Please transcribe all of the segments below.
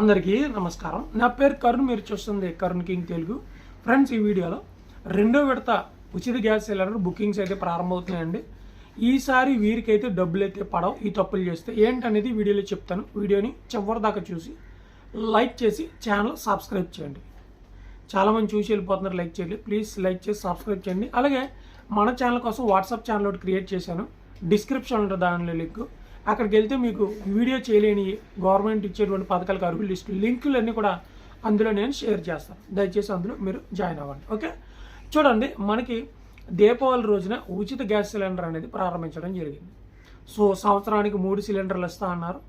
అందరికీ నమస్కారం. నా పేరు కరుణ్ మీరు చూస్తుంది కరుణ్ కింగ్ తెలుగు. ఫ్రెండ్స్ ఈ వీడియోలో రెండో విడత ఉచిత గ్యాస్ సిలిండర్ బుకింగ్స్ అయితే ప్రారంభమవుతున్నాయండి. ఈసారి వీరికైతే డబ్బులు అయితే పడవు ఈ తప్పులు చేస్తే. ఏంటనేది వీడియోలో చెప్తాను. వీడియోని చివరి దాకా చూసి లైక్ చేసి ఛానల్ సబ్స్క్రైబ్ చేయండి. చాలామంది చూసి వెళ్ళిపోతున్నారు లైక్ చేయండి ప్లీజ్ లైక్ చేసి సబ్స్క్రైబ్ చేయండి. అలాగే మన ఛానల్ కోసం వాట్సాప్ ఛానల్ ఒకటి క్రియేట్ చేశాను. డిస్క్రిప్షన్ ఉంటుంది దానిలో లింక్. అక్కడికి వెళ్తే మీకు వీడియో చేయలేని గవర్నమెంట్ ఇచ్చేటువంటి పథకాలకు అర్హుల లిస్టు లింకులు అన్నీ కూడా అందులో నేను షేర్ చేస్తాను. దయచేసి అందులో మీరు జాయిన్ అవ్వండి. ఓకే? చూడండి మనకి దీపావళి రోజున ఉచిత గ్యాస్ సిలిండర్ అనేది ప్రారంభించడం జరిగింది. సో సంవత్సరానికి మూడు సిలిండర్లు ఇస్తా అన్నారు.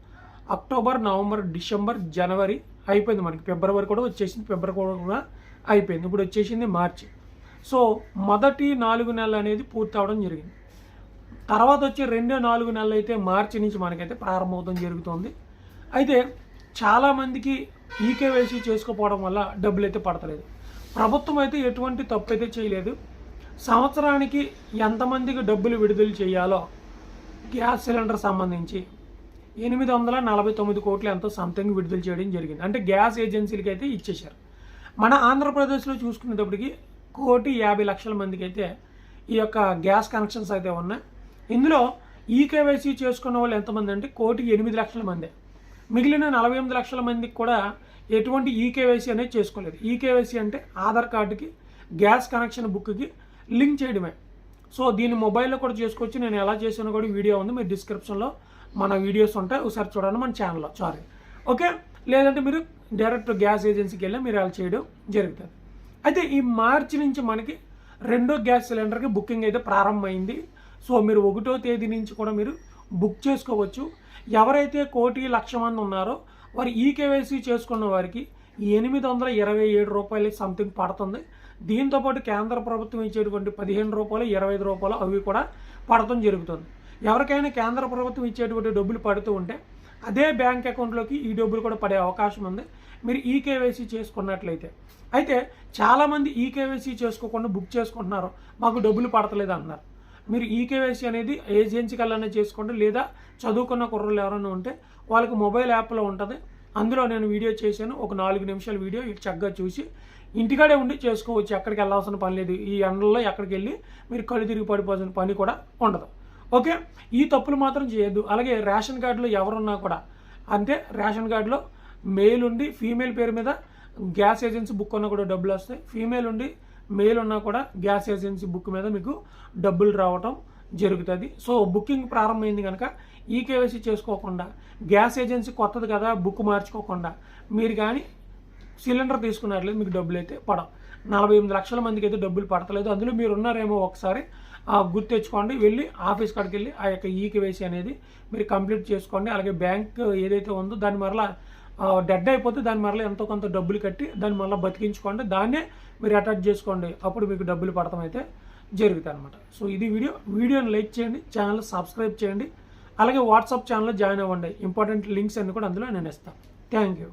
అక్టోబర్ నవంబర్ డిసెంబర్ జనవరి అయిపోయింది మనకి. ఫిబ్రవరి కూడా వచ్చేసింది. ఫిబ్రవరి కూడా అయిపోయింది. ఇప్పుడు వచ్చేసింది మార్చి. సో మొదటి నాలుగు నెలలు అనేది పూర్తి అవడం జరిగింది. తర్వాత వచ్చి రెండో నాలుగు నెలలు అయితే మార్చి నుంచి మనకైతే ప్రారంభమవుతాం జరుగుతుంది. అయితే చాలామందికి ఈకేవైసీ చేసుకోపోవడం వల్ల డబ్బులు అయితే పడతలేదు. ప్రభుత్వం అయితే ఎటువంటి తప్పు అయితే చేయలేదు. సంవత్సరానికి ఎంతమందికి డబ్బులు విడుదల చేయాలో గ్యాస్ సిలిండర్ సంబంధించి ఎనిమిది వందల నలభై తొమ్మిది కోట్లు ఎంతో సంథింగ్ విడుదల చేయడం జరిగింది. అంటే గ్యాస్ ఏజెన్సీలకి అయితే ఇచ్చేశారు. మన ఆంధ్రప్రదేశ్లో చూసుకునేటప్పటికి కోటి యాభై లక్షల మందికి అయితే ఈ యొక్క గ్యాస్ కనెక్షన్స్ అయితే ఉన్నాయి. ఇందులో ఈకేవైసీ చేసుకున్న వాళ్ళు ఎంతమంది అంటే కోటి ఎనిమిది లక్షల మంది. మిగిలిన నలభై ఎనిమిది లక్షల మందికి కూడా ఎటువంటి ఈకేవైసీ అనేది చేసుకోలేదు. ఈకేవైసీ అంటే ఆధార్ కార్డుకి గ్యాస్ కనెక్షన్ బుక్కి లింక్ చేయడమే. సో దీన్ని మొబైల్లో కూడా చేసుకోవచ్చు. నేను ఎలా చేసానో కూడా వీడియో ఉంది. మీరు డిస్క్రిప్షన్లో మన వీడియోస్ ఉంటాయి. ఒకసారి చూడండి మన ఛానల్లో. Sorry okay? లేదంటే మీరు డైరెక్ట్ గ్యాస్ ఏజెన్సీకి వెళ్ళి మీరు అలా చేయడం జరుగుతుంది. అయితే ఈ మార్చి నుంచి మనకి రెండో గ్యాస్ సిలిండర్కి బుకింగ్ అయితే ప్రారంభమైంది. సో మీరు ఒకటో తేదీ నుంచి కూడా మీరు బుక్ చేసుకోవచ్చు. ఎవరైతే కోటి లక్ష మంది ఉన్నారో వారు ఈ కేవైసీ చేసుకున్న వారికి ఎనిమిది వందల ఇరవై ఏడు రూపాయలు సంథింగ్ పడుతుంది. దీంతోపాటు కేంద్ర ప్రభుత్వం ఇచ్చేటువంటి పదిహేను రూపాయలు ఇరవై ఐదు రూపాయలు అవి కూడా పడటం జరుగుతుంది. ఎవరికైనా కేంద్ర ప్రభుత్వం ఇచ్చేటువంటి డబ్బులు పడుతూ ఉంటే అదే బ్యాంక్ అకౌంట్లోకి ఈ డబ్బులు కూడా పడే అవకాశం ఉంది. మీరు ఈ కేవైసీ చేసుకున్నట్లయితే. అయితే చాలామంది ఈ కేవైసీ చేసుకోకుండా బుక్ చేసుకుంటున్నారు. మాకు డబ్బులు పడతలేదు అన్నారు. మీరు ఈ కేవైసీ అనేది ఏజెన్సీ కల్లానే చేసుకోండి. లేదా చదువుకున్న కుర్రలు ఎవరైనా ఉంటే వాళ్ళకి మొబైల్ యాప్లో ఉంటుంది. అందులో నేను వీడియో చేశాను. ఒక నాలుగు నిమిషాల వీడియో చక్కగా చూసి ఇంటికాడే ఉండి చేసుకోవచ్చు. ఎక్కడికి వెళ్ళాల్సిన పని లేదు. ఈ ఎండల్లో ఎక్కడికి వెళ్ళి మీరు కళ్ళు తిరిగి పడిపోవాల్సిన పని కూడా ఉండదు. ఓకే? ఈ తప్పులు మాత్రం చేయొద్దు. అలాగే రేషన్ కార్డులో ఎవరున్నా కూడా అంటే రేషన్ కార్డులో మేల్ ఉండి ఫీమేల్ పేరు మీద గ్యాస్ ఏజెన్సీ బుక్ అన్న కూడా డబ్బులు వస్తాయి. ఫీమేల్ ఉండి మెయిల్ ఉన్నా కూడా గ్యాస్ ఏజెన్సీ బుక్ మీద మీకు డబ్బులు రావటం జరుగుతుంది. సో బుకింగ్ ప్రారంభమైంది కనుక ఈ కేవైసీ చేసుకోకుండా గ్యాస్ ఏజెన్సీ కొత్తది కదా బుక్ మార్చుకోకుండా మీరు కానీ సిలిండర్ తీసుకున్నట్లయితే మీకు డబ్బులు అయితే పడవు. నలభై ఎనిమిది లక్షల మందికి అయితే డబ్బులు పడతలేదు. అందులో మీరు ఉన్నారేమో ఒకసారి ఆ, గుర్తు తెచ్చుకోండి. వెళ్ళి ఆఫీస్ కాడికి వెళ్ళి ఆ యొక్క ఈ కేవైసీ అనేది మీరు కంప్లీట్ చేసుకోండి. అలాగే బ్యాంక్ ఏదైతే ఉందో దాని మరలా డెడ్ అయిపోతే దాని మరలా ఎంతో కొంత డబ్బులు కట్టి దాన్ని మళ్ళీ బతికించుకోండి. దాన్నే మీరు అటాచ్ చేసుకోండి. అప్పుడు మీకు డబ్బులు పడటం అయితే జరుగుతాయి అనమాట సో ఇది వీడియో. వీడియోని లైక్ చేయండి. ఛానల్ సబ్స్క్రైబ్ చేయండి. అలాగే వాట్సాప్ ఛానల్లో జాయిన్ అవ్వండి. ఇంపార్టెంట్ లింక్స్ అన్ని కూడా అందులో నేను ఇస్తాను. Thank you.